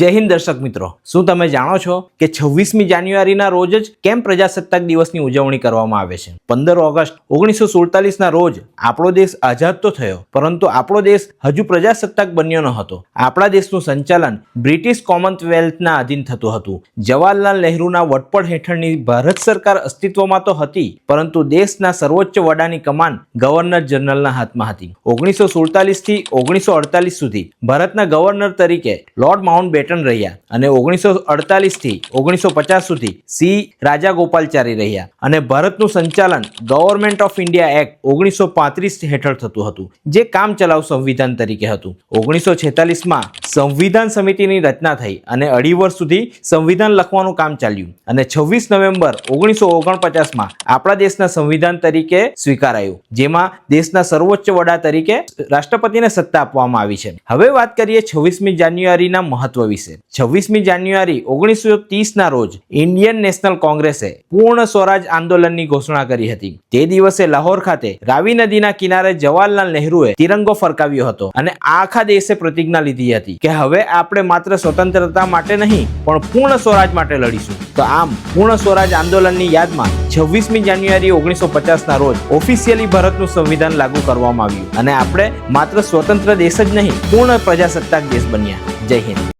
જય હિન્દ દર્શક મિત્રો. શું તમે જાણો છો કે છવ્વીસમી જાન્યુઆરીના રોજ જ કેમ પ્રજાસત્તાક દિવસની ઉજવણી કરવામાં આવે છે? પંદર ઓગસ્ટ ઓગણીસો સુડતાલીસના રોજ આપણો દેશ આઝાદ તો થયો, પરંતુ આપણો દેશ હજુ પ્રજાસત્તાક બન્યો ન હતો. આપણા દેશનું સંચાલન બ્રિટિશ કોમનવેલ્થના અધીન થતું હતું. જવાહરલાલ નહેરુના વટપણ હેઠળની ભારત સરકાર અસ્તિત્વમાં તો હતી, પરંતુ દેશના સર્વોચ્ચ વડાની કમાન ગવર્નર જનરલના હાથમાં હતી. ઓગણીસો સુડતાલીસથી ઓગણીસો અડતાલીસ સુધી ભારતના ગવર્નર તરીકે લોર્ડ માઉન્ટ બેટન રહ્યા અને ઓગણીસો અડતાલીસથી ઓગણીસો પચાસ સુધી સી રાજા રહ્યા અને ભારતનું સંચાલન ગવર્મેન્ટ ઓફ ઇન્ડિયા એક્ટ ઓગણીસો પાંત્રીસ હેઠળ થતું હતું, જે કામ ચલાવ સંવિધાન તરીકે હતું. ઓગણીસો છેતાલીસમાં સંવિધાન સમિતિની રચના થઈ અને અઢી વર્ષ સુધી સંવિધાન લખવાનું કામ ચાલ્યું અને છવ્વીસ નવેમ્બર ઓગણીસો ઓગણપચાસમાં આપણા દેશના સંવિધાન તરીકે સ્વીકારાયું, જેમાં દેશના સર્વોચ્ચ વડા તરીકે રાષ્ટ્રપતિને સત્તા આપવામાં આવી છે. હવે વાત કરીએ છવ્વીસમી જાન્યુઆરીના મહત્વ વિશે. છવ્વીસમી જાન્યુઆરી ઓગણીસો ત્રીસના રોજ ઇન્ડિયન નેશનલ કોંગ્રેસે પૂર્ણ સ્વરાજ આંદોલનની ઘોષણા કરી હતી. તે દિવસે લાહોર ખાતે રાવી નદીના કિનારે જવાહરલાલ નહેરુએ તિરંગો ફરકાવ્યો હતો અને આખા દેશે પ્રતિજ્ઞા લીધી હતી કે હવે આપણે માત્ર સ્વતંત્રતા માટે નહીં, પણ પૂર્ણ સ્વરાજ માટે લડીશું. તો આમ, પૂર્ણ સ્વરાજ આંદોલનની યાદમાં છવ્વીસમી જાન્યુઆરી ઓગણીસો પચાસના રોજ ઓફિશિયલી ભારતનું સંવિધાન લાગુ કરવામાં આવ્યું અને આપણે માત્ર સ્વતંત્ર દેશ જ નહીં, પૂર્ણ પ્રજાસત્તાક દેશ બન્યા. જય હિન્દ.